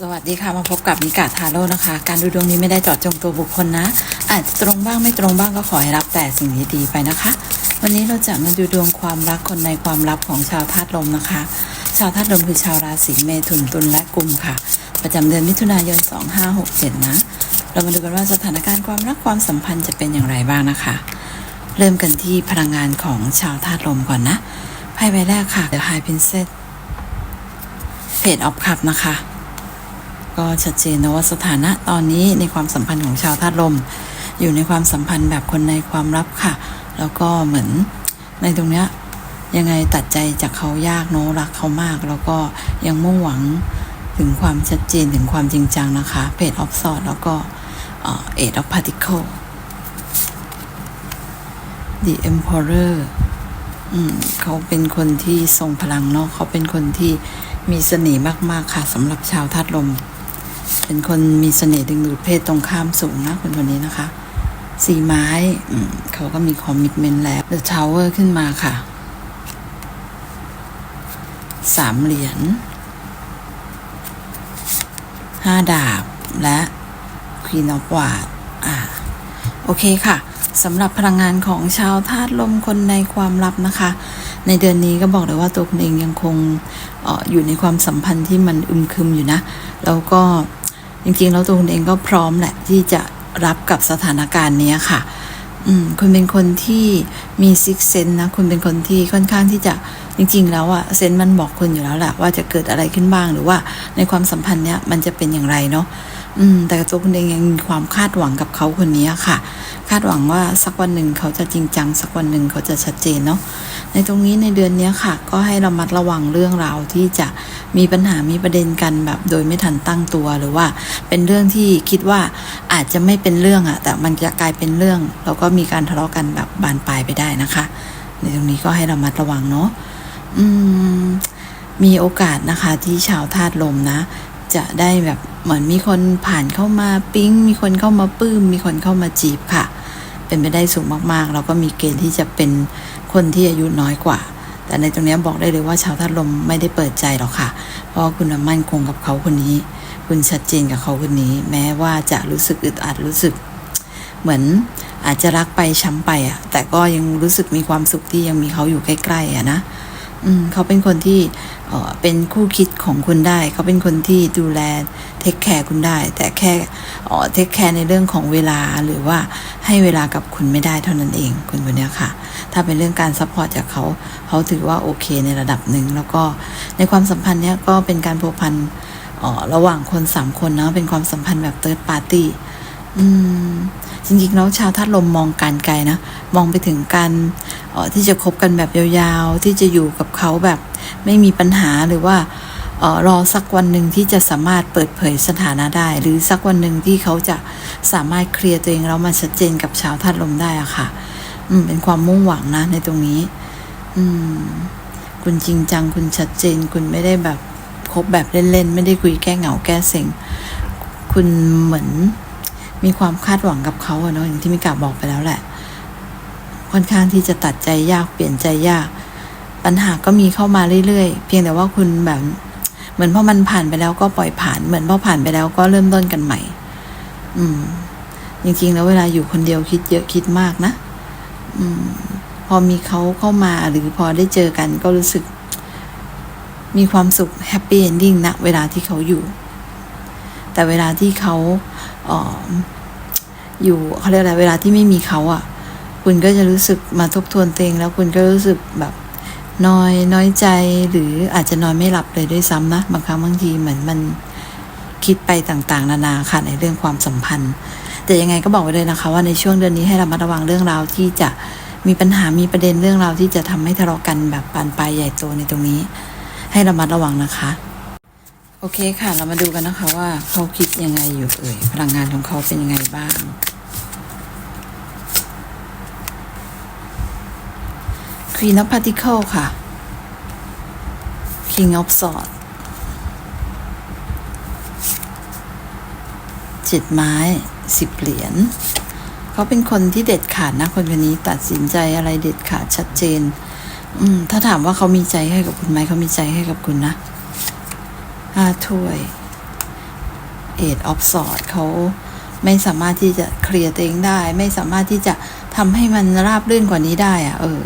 สวัสดีค่ะ มาพบกับนิกาทาโร่นะคะ การดูดวงนี้ไม่ได้เจาะจงตัวบุคคลนะ อาจจะตรงบ้างไม่ตรงบ้างก็ขอให้รับแต่สิ่งดีๆไปนะคะ วันนี้เราจะมาดูดวงความรักคนในความลับของชาวธาตุลมนะคะ ชาวธาตุลมคือชาวราศีเมถุนตุลและกุมค่ะ ประจำเดือนมิถุนายน 2567 นะ เรามาดูกันว่าสถานการณ์ความรักความสัมพันธ์จะเป็นอย่างไรบ้างนะคะ เริ่มกันที่พลังงานของชาวธาตุลมก่อนนะไพ่ใบแรกค่ะ The High Princess Page of Cups นะคะ ก็ชัดเจนนะว่าสถานะตอนนี้ในความสัมพันธ์ของชาวธาตุลม อยู่ในความสัมพันธ์แบบคนในความลับค่ะ แล้วก็เหมือนในตรงเนี้ยยังไงตัดใจจากเขายากเนอะรักเขามาก แล้วก็ยังมุ่งหวังถึงความชัดเจนถึงความจริงจังนะคะเพจออฟซอดแล้วก็เอ็ดออฟพาร์ติเคิล The Emperor อืมเขาเป็นคนที่ทรงพลังเนาะเขาเป็นคนที่มีเสน่ห์มาก ๆ ค่ะสำหรับชาวธาตุลม เป็นคนมีเสน่ห์ดึงดูดเพศตรงข้ามสูงนะคนคนนี้นะคะ สีไม้อืมเขาก็มีคอมมิชเมนต์แล้ว The Tower ขึ้นมาค่ะ สามเหรียญห้าดาบ และ Queen of w a d อ่า โอเคค่ะสำหรับพลังงานของชาวธาตุลมคนในความลับนะคะ ในเดือนนี้ก็บอกเลยว่าตัวคุณเองยังคงเอออยู่ในความสัมพันธ์ที่มันอึมครึมอยู่นะ แล้วก็ จริงๆ แล้วตัวคุณเองก็พร้อมแหละที่จะรับกับสถานการณ์นี้ค่ะ อืมคุณเป็นคนที่มีซิกเซนนะ คุณเป็นคนที่ค่อนข้างที่จะจริง ๆ แล้วอะเซนมันบอกคุณอยู่แล้วแหละว่าจะเกิดอะไรขึ้นบ้างหรือว่าในความสัมพันธ์เนี้ยมันจะเป็นอย่างไรเนาะอืม แต่ตัวคุณเองยังมีความคาดหวังกับเขาคนนี้ค่ะ คาดหวังว่าสักวันหนึ่งเขาจะจริงจัง สักวันหนึ่งเขาจะชัดเจนเนาะในตรงนี้ในเดือนนี้ค่ะ ก็ให้ระมัดระวังเรื่องราวที่จะ มีปัญหามีประเด็นกันแบบ โดยไม่ทันตั้งตัวหรือว่า เป็นเรื่องที่คิดว่าอาจจะไม่เป็นเรื่องอะแต่มันจะกลายเป็นเรื่อง แล้วก็มีการทะเลาะกันแบบบานปลายไปได้นะคะ ในตรงนี้ก็ให้เระมัดระวังเนาะอืมมีโอกาสนะคะที่ชาวธาตุลมนะ จะได้แบบเหมือนมีคนผ่านเข้ามาปิ๊ง มีคนเข้ามาปื้ม มีคนเข้ามาจีบค่ะ เป็นไปได้สูงมากๆ แล้วก็มีเกณฑ์ที่จะเป็นคนที่อายุน้อยกว่า แต่ในตรงนี้บอกได้เลยว่าชาวธาตุลมไม่ได้เปิดใจหรอกค่ะ เพราะคุณมั่นคงกับเขาคนนี้ คุณชัดเจนกับเขาคนนี้ แม้ว่าจะรู้สึกอึดอัดรู้สึก เหมือนอาจจะรักไปช้ำไปอะแต่ก็ยังรู้สึกมีความสุขที่ยังมีเขาอยู่ใกล้ๆอะนะ เขาเป็นคนที่เออเป็นคู่คิดของคุณได้ เขาเป็นคนที่ดูแลเทคแคร์คุณได้ แต่แค่เออเทคแคร์ในเรื่องของเวลาหรือว่าให้เวลากับคุณไม่ได้เท่านั้นเองคุณคนนี้ค่ะ ถ้าเป็นเรื่องการซัพพอร์ตจากเขาเขาถือว่าโอเคในระดับหนึ่ง แล้วก็ในความสัมพันธ์เนี้ยก็เป็นการพัวพันเออระหว่างคนสามคนนะเป็นความสัมพันธ์แบบเติร์ดปาร์ตี้อืมจริงๆแล้วชาวธาตุลมมองการไกลนะ มองไปถึงการ ที่จะคบกันแบบยาวๆ ที่จะอยู่กับเขาแบบไม่มีปัญหาหรือว่าออรอสักวันหนึ่งที่จะสามารถเปิดเผยสถานะได้ หรือสักวันหนึ่งที่เขาจะสามารถเคลียร์ตัวเองแล้วมาชัดเจนกับชาวธาตุลมได้อะค่ะ อืม เป็นความมุ่งหวังนะในตรงนี้ อืม คุณจริงจังคุณชัดเจน คุณไม่ได้แบบคบแบบเล่นๆ ไม่ได้คุยแก้เหงาแก้เซ็งคุณเหมือนมีความคาดหวังกับเขาอะเนาะอย่างที่มิกาบอกไปแล้วแหละ ค่อนข้างที่จะตัดใจยากเปลี่ยนใจยาก ปัญหาก็มีเข้ามาเรื่อยๆ เพียงแต่ว่าคุณแบบเหมือนพอมันผ่านไปแล้วก็ปล่อยผ่าน เหมือนพอผ่านไปแล้วก็เริ่มต้นกันใหม่ อืม จริงๆ แล้วเวลาอยู่คนเดียวคิดเยอะคิดมากนะอืม พอมีเขาเข้ามาหรือพอได้เจอกันก็รู้สึก มีความสุขแฮปปี้เอนดิ้งนะเวลาที่เขาอยู่ แต่เวลาที่เขาอออยู่เขาเรียกอะไรเวลาที่ไม่มีเขาอะ่ะ คุณก็จะรู้สึกมาทบทวนตัวเองแล้วคุณก็รู้สึกแบบน้อยน้อยใจหรืออาจจะนอนไม่หลับเลยด้วยซ้ำนะบางครั้งบางทีเหมือนมันคิดไปต่างๆ นานาค่ะในเรื่องความสัมพันธ์ แต่ยังไงก็บอกไว้เลยนะคะ ว่าในช่วงเดือนนี้ให้เรามาระวังเรื่องราวที่จะมีปัญหามีประเด็นเรื่องราวที่จะทำให้ทะเลาะกันแบบปานปลายใหญ่โตในตรงนี้ ให้เรามาระวังนะคะ โอเคค่ะเรามาดูกันนะคะว่าเขาคิดยังไงอยู่เอ่ยพลังงานของเขาเป็นยังไงบ้าง Queen of Particle ค่ะ King of Swords เจ็ดไม้สิบเหรียญเขาเป็นคนที่เด็ดขาดนะคนคนนี้ตัดสินใจอะไรเด็ดขาดชัดเจน อืม ถ้าถามว่าเขามีใจให้กับคุณไหมเขามีใจให้กับคุณนะห้าถ้วยเอ of ออฟสอดเขาไม่สามารถที่จะเคลียร์ตัวเองได้ ไม่สามารถที่จะทำให้มันราบรื่นกว่านี้ได้อะเออ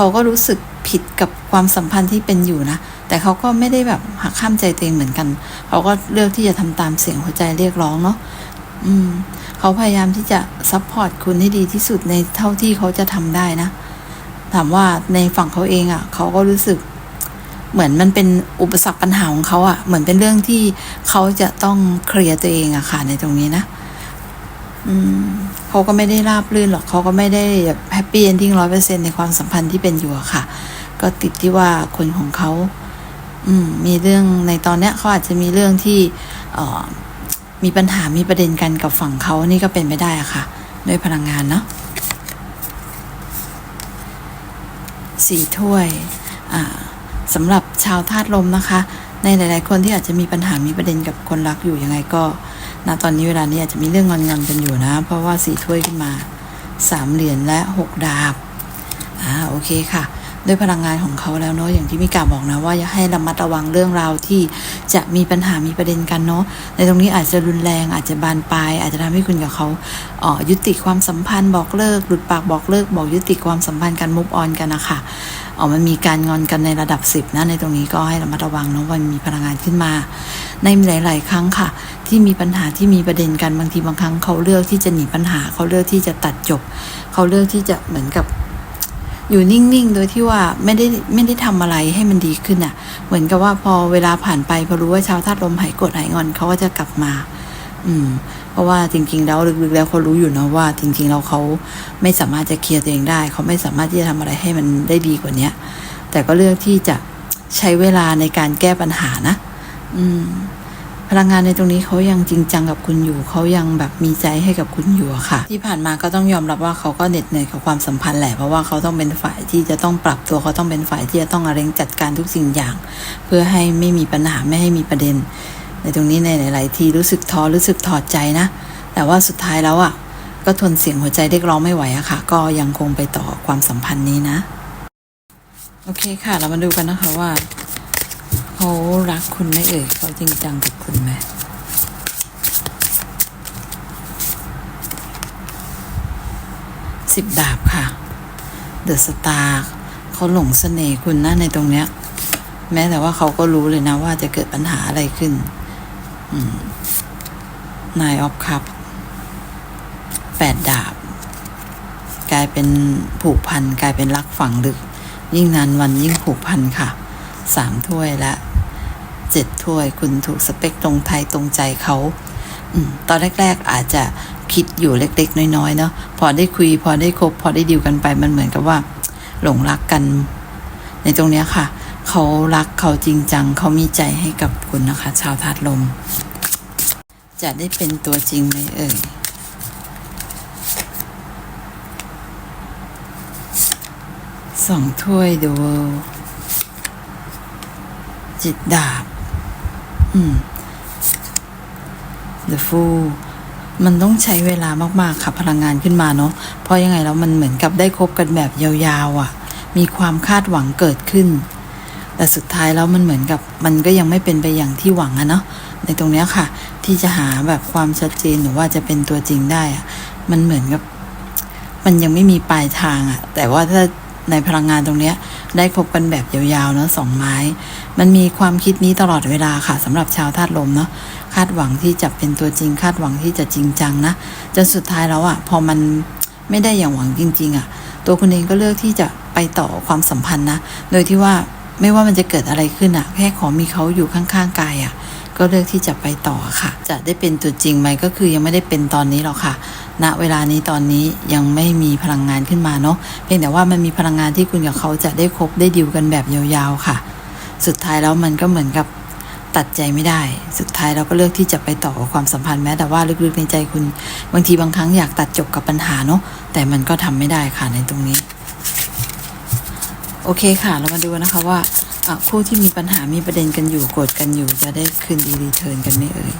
เขาก็รู้สึกผิดกับความสัมพันธ์ที่เป็นอยู่นะ แต่เขาก็ไม่ได้แบบหักข้ามใจตัวเองเหมือนกัน เขาก็เลือกที่จะทำตามเสียงหัวใจเรียกร้องเนาะอืม เขาพยายามที่จะซัพพอร์ตคุณให้ดีที่สุดในเท่าที่เขาจะทำได้นะ ถามว่าในฝั่งเขาเองอะ่ะ เขาก็รู้สึก เหมือนมันเป็นอุปสรรคปัญหาของเขาอะ่ะ เหมือนเป็นเรื่องที่เขาจะต้องเคลียร์ตัวเองอะค่ะในตรงนี้นะ เขาก็ไม่ได้ราบรื่นหรอกเขาก็ไม่ได้แบบแฮปปี้เอนดิ้งร้อยเปอร์เซ็นในความสัมพันธ์ที่เป็นอยู่อะค่ะ ก็ติดที่ว่าคนของเขาอืมมีเรื่องในตอนเนี้ยเขาอาจจะมีเรื่องที่เอ่อมีปัญหามีประเด็นกันกับฝั่งเขานี่ก็เป็นไม่ได้อะค่ะ ด้วยพลังงานเนาะสี่ถ้วยอ่าสำหรับชาวธาตุลมนะคะ ในหลาย ๆ คนที่อาจจะมีปัญหามีประเด็นกับคนรักอยู่ยังไงก็ ณตอนนี้เวลานี้อาจจะมีเรื่องงอนๆกันอยู่นะ เพราะว่าสี่ถ้วยขึ้นมาสามเหรียญและหกดาบอ่าโอเคค่ะ ด้วยพลังงานของเขาแล้วเนาะอย่างที่มิกาบอกนะว่าอย่าให้ระมัดระวังเรื่องราวที่จะมีปัญหามีประเด็นกันเนาะในตรงนี้อาจจะรุนแรงอาจจะบานปลายอาจจะทำให้คุณกับเขาเอ่อยุติความสัมพันธ์บอกเลิกหลุดปากบอกเลิกบอกยุติความสัมพันธ์กันมุฟออนกันนะคะอ๋อมันมีการงอนกันในระดับสิบนะในตรงนี้ก็ให้ระมัดระวังเนาะวันมีพลังงานขึ้นมา ในหลาย ๆ ครั้งค่ะ ที่มีปัญหาที่มีประเด็นกันบางทีบางครั้งเขาเลือกที่จะหนีปัญหาเขาเลือกที่จะตัดจบ เขาเลือกที่จะเหมือนกับ อยู่นิ่งๆ โดยที่ว่าไม่ได้ไม่ได้ทำอะไรให้มันดีขึ้นอะ่ะ เหมือนกับว่าพอเวลาผ่านไปพอรู้ว่าชาวธาตุลมหายกรธหายงอนเขาก็จะกลับมา อืม เพราะว่าจริง ๆ แล้วลึกๆ แล้วเขารู้อยู่นะว่า จริง ๆ แล้วเขาไม่สามารถจะเคลียร์ตัวเองได้ เขาไม่สามารถที่จะทำอะไรให้มันได้ดีกว่าเนี้ย แต่ก็เลือกที่จะใช้เวลาในการแก้ปัญหานะ อืม พลังงานในตรงนี้เขายังจริงจังกับคุณอยู่ เขายังแบบมีใจให้กับคุณอยู่ค่ะ ที่ผ่านมาก็ต้องยอมรับว่าเขาก็เหน็ดเหนื่อยกับความสัมพันธ์แหละเพราะว่าเขาต้องเป็นฝ่ายที่จะต้องปรับตัวเขาต้องเป็นฝ่ายที่จะต้องเร่งจัดการทุกสิ่งอย่าง เพื่อให้ไม่มีปัญหาไม่ให้มีประเด็น ในตรงนี้ในหลาย ๆ ทีรู้สึกท้อรู้สึกถอดใจนะ แต่ว่าสุดท้ายแล้วอะก็ทนเสียงหัวใจเรียกร้องไม่ไหวอะค่ะ ก็ยังคงไปต่อความสัมพันธ์นี้นะ โอเคค่ะ เรามาดูกันนะคะว่า เขารักคุณไหมเอ่ยเขาจริงจังกับคุณไหมสิบดาบค่ะ เดอะสตาร์เขาหลงเสน่ห์คุณนะในตรงเนี้ย แม้แต่ว่าเขาก็รู้เลยนะว่าจะเกิดปัญหาอะไรขึ้นนายออฟคัพแปดดาบ กลายเป็นผูกพัน กลายเป็นรักฝังลึก ยิ่งนานวันยิ่งผูกพันค่ะสามถ้วยและ เจ็ดถ้วย คุณถูกสเปคตรงไทยตรงใจเขาอตอนแรก ๆ อาจจะคิดอยู่เล็ก ๆ น้อย ๆ เนาะพอได้คุย พอได้คบ พอได้ดิวกันไปมันเหมือนกับว่า หลงรักกัน ในตรงเนี้ยค่ะ เขารักเขาจริงจัง เขามีใจให้กับคุณนะคะ ชาวธาตุลม จะได้เป็นตัวจริงไหมเอ่ยสองถ้วยดูจิตดาบ The Fool มันต้องใช้เวลามากๆค่ะพลังงานขึ้นมาเนาะเพราะยังไงแล้วมันเหมือนกับได้คบกันแบบยาวๆอะ่ะ มีความคาดหวังเกิดขึ้น แต่สุดท้ายแล้วมันเหมือนกับมันก็ยังไม่เป็นไปอย่างที่หวังอะเนาะในตรงเนี้ยค่ะ ที่จะหาแบบความชัดเจนหรือว่าจะเป็นตัวจริงได้อะมันเหมือนกับ มันยังไม่มีปลายทางอะแต่ว่าถ้าในพลังงานตรงเนี้ย ได้คบกันแบบยาวๆเนาะสองไม้ มันมีความคิดนี้ตลอดเวลาค่ะสำหรับชาวธาตุลมเนาะคาดหวังที่จะเป็นตัวจริง คาดหวังที่จะจริงจังนะจนสุดท้ายแล้วอะพอมันไม่ได้อย่างหวังจริง ๆอะตัวคุณเองก็เลือกที่จะไปต่อความสัมพันธ์นะ โดยที่ว่าไม่ว่ามันจะเกิดอะไรขึ้นอะแค่ขอมีเขาอยู่ข้างๆกายอะ ก็เลือกที่จะไปต่อค่ะ จะได้เป็นตัวจริงไหมก็คือยังไม่ได้เป็นตอนนี้หรอกค่ะณเวลานี้ตอนนี้ยังไม่มีพลังงานขึ้นมาเนาะเพียงแต่ว่ามันมีพลังงานที่คุณกับเขาจะได้คบได้ดิวกันแบบยาวๆค่ะ สุดท้ายแล้วมันก็เหมือนกับตัดใจไม่ได้ สุดท้ายเราก็เลือกที่จะไปต่อความสัมพันธ์แม้แต่ว่าลึกๆในใจคุณ บางทีบางครั้งอยากตัดจบกับปัญหาเนาะแต่มันก็ทำไม่ได้ค่ะในตรงนี้ โอเคค่ะ เรามาดูนะคะว่า คู่ที่มีปัญหามีประเด็นกันอยู่โกรธกันอยู่จะได้คืนดีรีเทิร์นกันไหมเอ่ย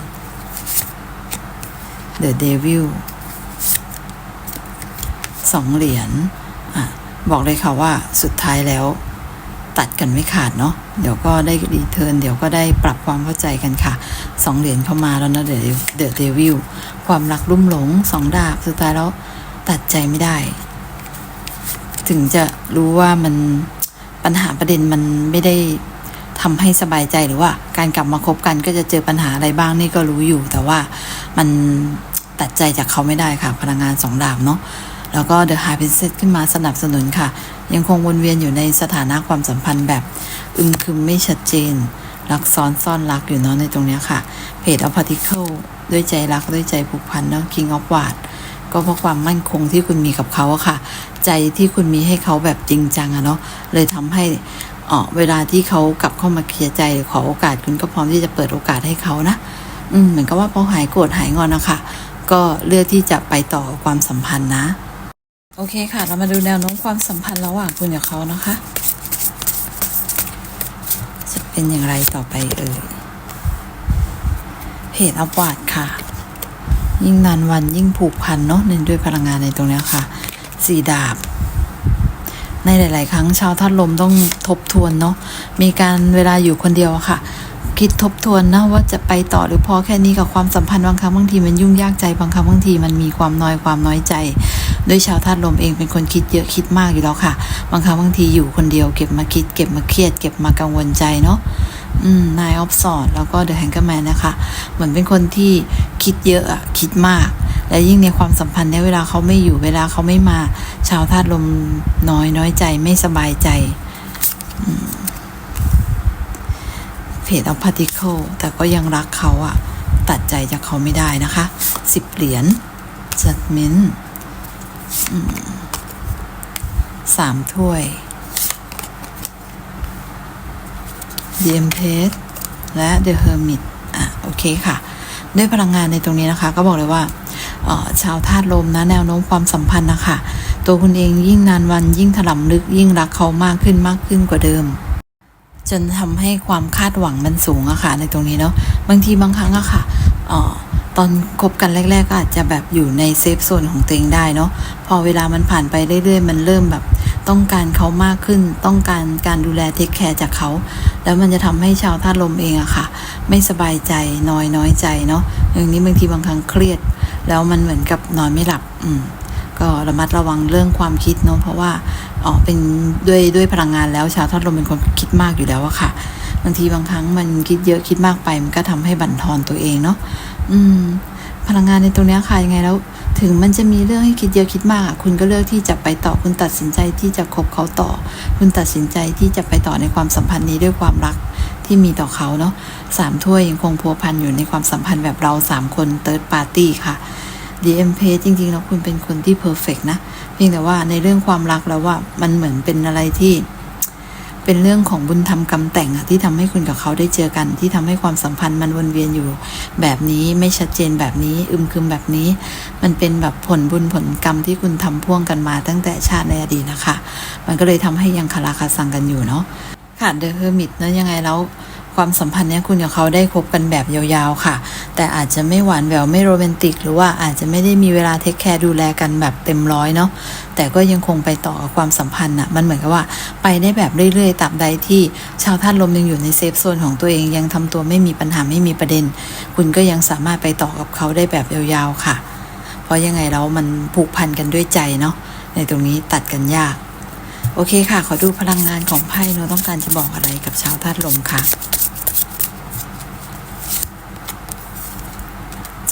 The Devil สองเหรียญอะบอกเลยค่ะว่าสุดท้ายแล้ว ตัดกันไม่ขาดเนาะเดี๋ยวก็ได้รีเทิร์นเดี๋ยวก็ได้ปรับความเข้าใจกันค่ะสองเหรียญเข้ามาแล้วนะเดอะเดอะเดวิลความรักรุ่มหลงสองดาบสุดท้ายแล้วตัดใจไม่ได้ ถึงจะรู้ว่ามัน ปัญหาประเด็นมันไม่ได้ทำให้สบายใจหรือว่า การกลับมาคบกันก็จะเจอปัญหาอะไรบ้างนี่ก็รู้อยู่ แต่ว่ามันตัดใจจากเขาไม่ได้ค่ะ พลังงานสองดาบเนาะแล้วก็เดอะ High Princess ขึ้นมาสนับสนุนค่ะ ยังคงวนเวียนอยู่ในสถานะความสัมพันธ์แบบ อึมครึมไม่ชัดเจน รักซ้อนซ่อนรักอยู่เนาะในตรงนี้ค่ะเพจ of particle ด้วยใจรักด้วยใจผูกพันเนาะ king of w a d ก็เพราะความมั่นคงที่คุณมีกับเขาอะค่ะ ใจที่คุณมีให้เขาแบบจริงจังอะเนาะเลยทำให้เออเวลาที่เขากลับเข้ามาเคลียร์ใจขอโอกาสคุณก็พร้อมที่จะเปิดโอกาสให้เขานะ อืมเหมือนกับว่าพอหายโกรธหายงอนนะคะก็เลือกที่จะไปต่อความสัมพันธ์นะ โอเคค่ะ เรามาดูแนวโน้มความสัมพันธ์ระหว่างคุณกับเขานะคะ จะเป็นอย่างไรต่อไปเอ่ยเพจอัปวาดค่ะ ยิ่งนานวันยิ่งผูกพันเนาะในด้วยพลังงานในตรงนี้ค่ะสี่ดาบ ในหลาย ๆ ครั้งชาวธาตุลมต้องทบทวนเนาะมีการเวลาอยู่คนเดียวค่ะ คิดทบทวนนะว่าจะไปต่อหรือพอแค่นี้กับความสัมพันธ์บางครั้งบางทีมันยุ่งยากใจบางครั้งบางทีมันมีความน้อยความน้อยใจด้วยชาวธาตุลมเองเป็นคนคิดเยอะคิดมากอยู่แล้วค่ะ บางครั้งบางทีอยู่คนเดียวเก็บมาคิด เก็บมาเครียด เก็บมากังวลใจเนาะนายออฟสอดแล้วก็เดอะแฮงเกอร์แมนนะคะ เหมือนเป็นคนที่ คิดเยอะอะคิดมาก และยิ่งในความสัมพันธ์เนี่ยเวลาเขาไม่อยู่เวลาเขาไม่มา ชาวธาตุลมน้อยน้อยใจไม่สบายใจเพจออฟพาร์ติเคิลแต่ก็ยังรักเขาอะตัดใจจากเขาไม่ได้นะคะสิบเหรียญจัดเมนสามถ้วย The Empress และ The Hermit อะ โอเคค่ะ ด้วยพลังงานในตรงนี้นะคะ ก็บอกเลยว่าชาวธาตุลมนะแนวโน้มความสัมพันธ์นะคะตัวคุณเองยิ่งนานวันยิ่งถล่ำลึกยิ่งรักเขามากขึ้นมากขึ้นกว่าเดิม จนทำให้ความคาดหวังมันสูงอะค่ะในตรงนี้เนาะบางทีบางครั้งอะค่ะเอ่อตอนคบกันแรก ๆ ก็อาจจะแบบอยู่ในเซฟโซนของตัวเองได้เนาะพอเวลามันผ่านไปเรื่อยๆ มันเริ่มแบบต้องการเขามากขึ้น ต้องการการดูแลเทคแคร์จากเขา แล้วมันจะทำให้ชาวธาตุลมเองอะค่ะ ไม่สบายใจน้อยน้อยใจเนาะอย่างนี้บางทีบางครั้งเครียด แล้วมันเหมือนกับนอนไม่หลับ อืมก็ระมัดระวังเรื่องความคิดเนาะเพราะว่าอ๋อเป็นด้วยด้วยพลังงานแล้วชาวธาตุลมเป็นคนคิดมากอยู่แล้วอะค่ะบางทีบางครั้งมันคิดเยอะคิดมากไป มันก็ทำให้บั่นทอนตัวเองเนาะอืม พลังงานในตรงนี้ค่ะยังไงแล้ว ถึงมันจะมีเรื่องให้คิดเยอะคิดมากอะคุณก็เลือกที่จะไปต่อคุณตัดสินใจที่จะคบเขาต่อ คุณตัดสินใจที่จะไปต่อในความสัมพันธ์นี้ด้วยความรักที่มีต่อเขาเนาะสามถ้วยยังคงพัวพันอยู่ในความสัมพันธ์แบบเราสามคนเติร์ดปาร์ตี้ค่ะ DM p จริงๆแล้วคุณเป็นคนที่เพอร์เฟกนะ เพียงแต่ว่าในเรื่องความรักแล้วว่ามันเหมือนเป็นอะไรที่ เป็นเรื่องของบุญธรรมกรรมแต่งอะที่ทำให้คุณกับเขาได้เจอกัน ที่ทำให้ความสัมพันธ์มันวนเวียนอยู่ แบบนี้ไม่ชัดเจนแบบนี้ อึมครึมแบบนี้ มันเป็นแบบผลบุญผลกรรมที่คุณทำพ่วงกันมาตั้งแต่ชาติในอดีตนะคะ มันก็เลยทำให้ยังคาราคาซังกันอยู่เนาะค่ะเดอะเฮอร์มิตเนาะยังไงแล้ว ความสัมพันธ์เนี้ยคุณกับเขาได้คบกันแบบยาวๆค่ะ แต่อาจจะไม่หวานแหววไม่โรแมนติก หรือว่าอาจจะไม่ได้มีเวลาเทคแคร์ดูแลกันแบบเต็มร้อยเนาะแต่ก็ยังคงไปต่อกับความสัมพันธ์อะมันเหมือนกับว่า ไปได้แบบเรื่อยๆตราบใดที่ชาวธาตุลมยังอยู่ในเซฟโซนของตัวเองยังทำตัวไม่มีปัญหาไม่มีประเด็น คุณก็ยังสามารถไปต่อกับเขาได้แบบยาวๆค่ะ เพราะยังไงแล้วมันผูกพันกันด้วยใจเนาะในตรงนี้ตัดกันยาก โอเคค่ะ ขอดูพลังงานของไพ่โนต้องการจะบอกอะไรกับชาวธาตุลมค่ะ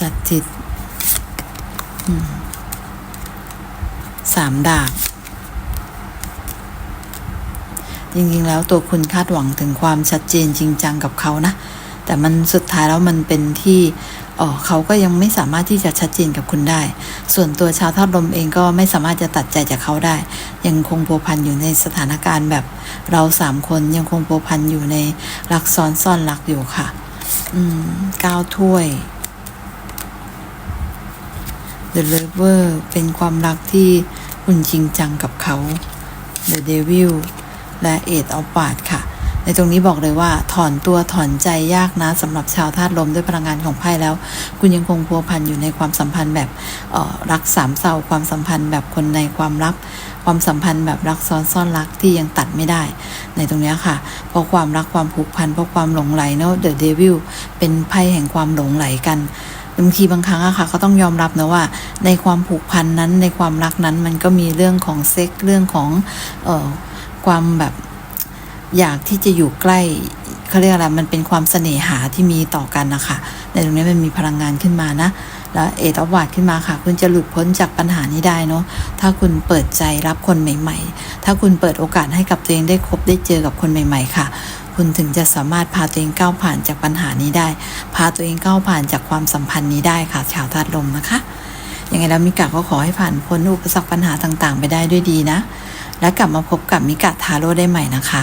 จัดจิตสามดาบจริงๆแล้วตัวคุณคาดหวังถึงความชัดเจนจริงจังกับเขานะ แต่มันสุดท้ายแล้วมันเป็นที่ เขาก็ยังไม่สามารถที่จะชัดเจนกับคุณได้ ส่วนตัวชาวธาตุลมเองก็ไม่สามารถจะตัดใจจากเขาได้ ยังคงพัวพันอยู่ในสถานการณ์แบบเราสามคนยังคงพัวพันอยู่ในรักซ้อนซ่อนรักอยู่ค่ะอืมเก้าถ้วย The Lover เป็นความรักที่คุณจริงจังกับเขา The Devil และ Eight of w a d ค่ะ ในตรงนี้บอกเลยว่า ถอนตัวถอนใจยากนะสำหรับชาวธาตุลมด้วยพลังงานของไพ่แล้ว คุณยังคงพัวพันอยู่ในความสัมพันธ์แบบออรักสามเศร้าความสัมพันธ์แบบคนในความลับความสัมพันธ์แบบรักซ้อนซ่อนรักที่ยังตัดไม่ได้ ในตรงนี้ค่ะ เพราะความรักความผูกพันเพราะความหลงไหลเนาะเดอะเดวิลเป็นไพ่แห่งความหลงไหลกันบางทีบางครั้งอะค่ะก็ต้องยอมรับนะว่า ในความผูกพันนั้นในความรักนั้นมันก็มีเรื่องของเซ็กเรื่องของเอ่อความแบบ อยากที่จะอยู่ใกล้เขาเรียกอะไรมันเป็นความเสน่หาที่มีต่อกันนะคะในตรงนี้มันมีพลังงานขึ้นมานะแล้วเอตอวาดขึ้นมาค่ะ คุณจะหลุดพ้นจากปัญหานี้ได้เนาะถ้าคุณเปิดใจรับคนใหม่ ๆ ถ้าคุณเปิดโอกาสให้กับตัวเองได้คบได้เจอกับคนใหม่ ๆ ค่ะ คุณถึงจะสามารถพาตัวเองก้าวผ่านจากปัญหานี้ได้ พาตัวเองก้าวผ่านจากความสัมพันธ์นี้ได้ค่ะ ชาวธาตุลมนะคะยังไงแล้วมิกะก็ขอให้ผ่านพ้นอุปสรรคปัญหาต่างๆ ไปได้ด้วยดีนะ และกลับมาพบกับมิกะทาโร่ได้ใหม่นะคะ